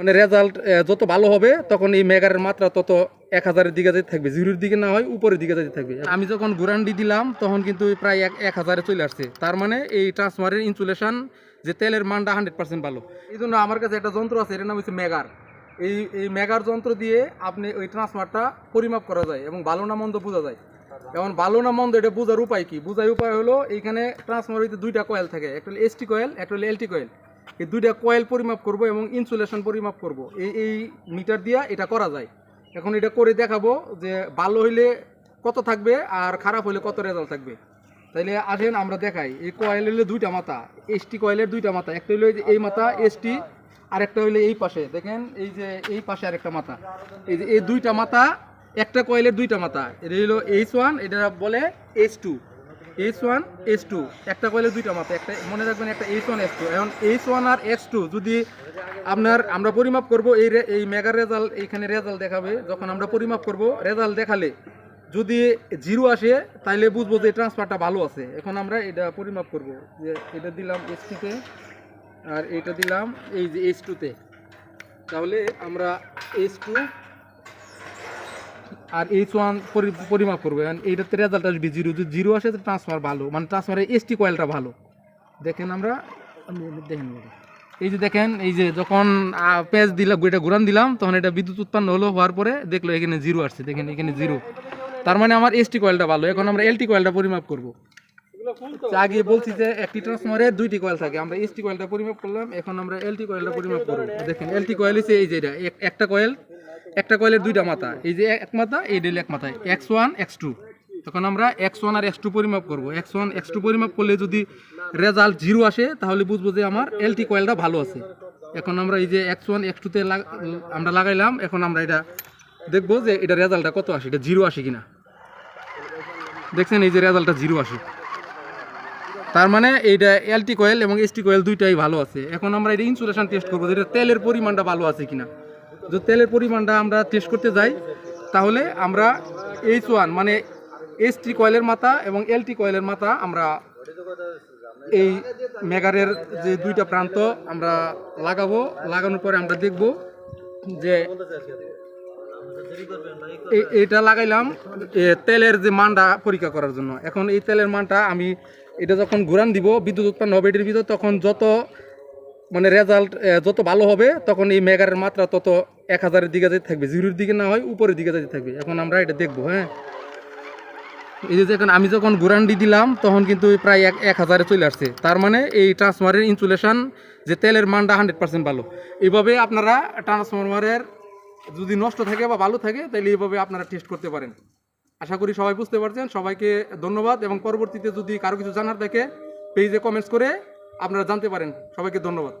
মানে রেজাল্ট যত ভালো হবে, তখন এই মেগারের মাত্রা তত এক হাজারের দিকে যেতে থাকবে। জিরোর দিকে না হয়, উপরের দিকে যেতে থাকবে। আমি যখন গুরান্ডি দিলাম, তখন কিন্তু প্রায় এক এক হাজারে চলে আসছে। তার মানে এই ট্রান্সফারের ইনসুলেশন যে তেলের মানটা হান্ড্রেড পার্সেন্ট ভালো। এই জন্য আমার কাছে একটা যন্ত্র আছে, এটার নাম হচ্ছে মেগার এই এই মেগার যন্ত্র দিয়ে আপনি ওই ট্রান্সফারটা পরিমাপ করা যায় এবং ভালো না মন্দ বোঝা যায়। এখন ভালো না মন্দ এটা বোঝার উপায় কি? বোঝার উপায় হলো, এইখানে ট্রান্সফার হইতে দুইটা কয়েল থাকে, একটা হলো এসটি কয়েল একটা হলো এলটি কয়েল এই দুইটা কয়েল পরিমাপ করব এবং ইনসুলেশন পরিমাপ করব। এই এই মিটার দিয়া এটা করা যায়। এখন এটা করে দেখাবো যে ভালো হইলে কত থাকবে আর খারাপ হলে কত রেজাল্ট থাকবে। তাইলে আসেন আমরা দেখাই। এই কয়েল হইলে দুইটা মাথা এসটি কয়েলের দুইটা মাথা। একটা হইল এই মাথা এসটি আর একটা হইলে এই পাশে। দেখেন এই যে এই পাশে আরেকটা মাথা। এই যে এই দুইটা মাথা, একটা কয়েলের দুইটা মাথা। এটা হলো এইচ ওয়ান এটা বলে H two H one H two একটা কয়েলের দুইটা মাথা একটা মনে রাখবেন একটা এইচ ওয়ান এইচ টু এখন এইচ ওয়ান আর এইচ টু যদি আপনার, আমরা পরিমাপ করব, এই এই মেগার রেজাল্ট এইখানে রেজাল্ট দেখাবে। যখন আমরা পরিমাপ করব রেজাল্ট দেখালে যদি জিরো আসে, তাইলে বুঝব যে ট্রান্সফারটা ভালো আছে। এখন আমরা এটা পরিমাপ করব, যে এটা দিলাম এইচ টুতে আর এটা দিলাম এই যে এইচ টুতে তাহলে আমরা এইচ টু আর এইচ ওয়ান পরিমাপ করব। এইটাতে রেজাল্ট আসবে জিরো যদি জিরো আসে ট্রান্সফার ভালো। মানে ট্রান্সফারের এসটি কয়েলটা ভালো। দেখেন আমরা দেখেন এই যে দেখেন, এই যে যখন পেঁয়াজ দিলাম, এটা ঘুরান দিলাম, তখন এটা বিদ্যুৎ উৎপন্ন হলো, হওয়ার পরে দেখল এখানে জিরো আসছে। দেখেন এখানে জিরো তার মানে আমার এসটি কয়েলটা ভালো। এখন আমরা এলটি কয়েলটা পরিমাপ করব। আগে বলছি যে একটি ট্রান্সফারে দুইটি কয়েল থাকে। আমরা এসটি কয়েলটা পরিমাপ করলাম, এখন আমরা এলটি কয়েলটা পরিমাপ করব। দেখেন এলটি কয়েল হচ্ছে এই যে এটা। এক- একটা কয়েল একটা কয়েলের দুইটা মাথা, এই যে এক মাথা, এই ডেল এক মাথা এক্স ওয়ান, এক্স টু। এখন আমরা এক্স ওয়ান আর এক্স টু পরিমাপ করব। এক্স ওয়ান, এক্স টু পরিমাপ করলে যদি রেজাল্ট জিরো আসে, তাহলে বুঝব যে আমার এলটি কয়েলটা ভালো আছে। এখন আমরা এই যে এক্স ওয়ান, এক্স টুতে আমরা লাগাইলাম, এখন আমরা এটা দেখব যে এটা রেজাল্টটা কত আসে, এটা জিরো আসে কিনা। দেখছেন, এই যে রেজাল্টটা জিরো আসে। তার মানে এইটা এলটি কয়েল এবং এসটি কয়েল দুইটাই ভালো আছে। এখন আমরা এটা ইনসুলেশন টেস্ট করব যেটা তেলের পরিমাণটা ভালো আছে কিনা। যদি তেলের পরিমাণটা আমরা টেস্ট করতে যাই, তাহলে আমরা এইচ ওয়ান মানে এসটি কয়েলের মাথা এবং এলটি কয়েলের মাথা আমরা এই মেগারের যে দুইটা প্রান্ত আমরা লাগাবো। লাগানোর পরে আমরা দেখব যে এইটা লাগাইলাম তেলের যে মানটা পরীক্ষা করার জন্য। এখন এই তেলের মানটা আমি এটা যখন ঘুরান দিব, বিদ্যুৎ উৎপন্ন হবে এটির ভিতর, তখন যত মানে রেজাল্ট যত ভালো হবে, তখন এই মেগারের মাত্রা তত এক হাজারের দিকে যেতে থাকবে। জিরোর দিকে না হয়, উপরের দিকে যেতে থাকবে। এখন আমরা এটা দেখব হ্যাঁ? এই যে যখন আমি যখন গুরান্ডি দিলাম, তখন কিন্তু প্রায় এক এক হাজারে চলে আসছে। তার মানে এই ট্রান্সফারের ইনসুলেশন যে তেলের মানটা হান্ড্রেড পার্সেন্ট ভালো। এইভাবে আপনারা ট্রান্সফরমারের যদি নষ্ট থাকে বা ভালো থাকে, তাহলে এইভাবে আপনারা টেস্ট করতে পারেন। আশা করি সবাই বুঝতে পারছেন। সবাইকে ধন্যবাদ এবং পরবর্তীতে যদি কারও কিছু জানার থাকে পেজে কমেন্টস করে আপনারা জানতে পারেন। সবাইকে ধন্যবাদ।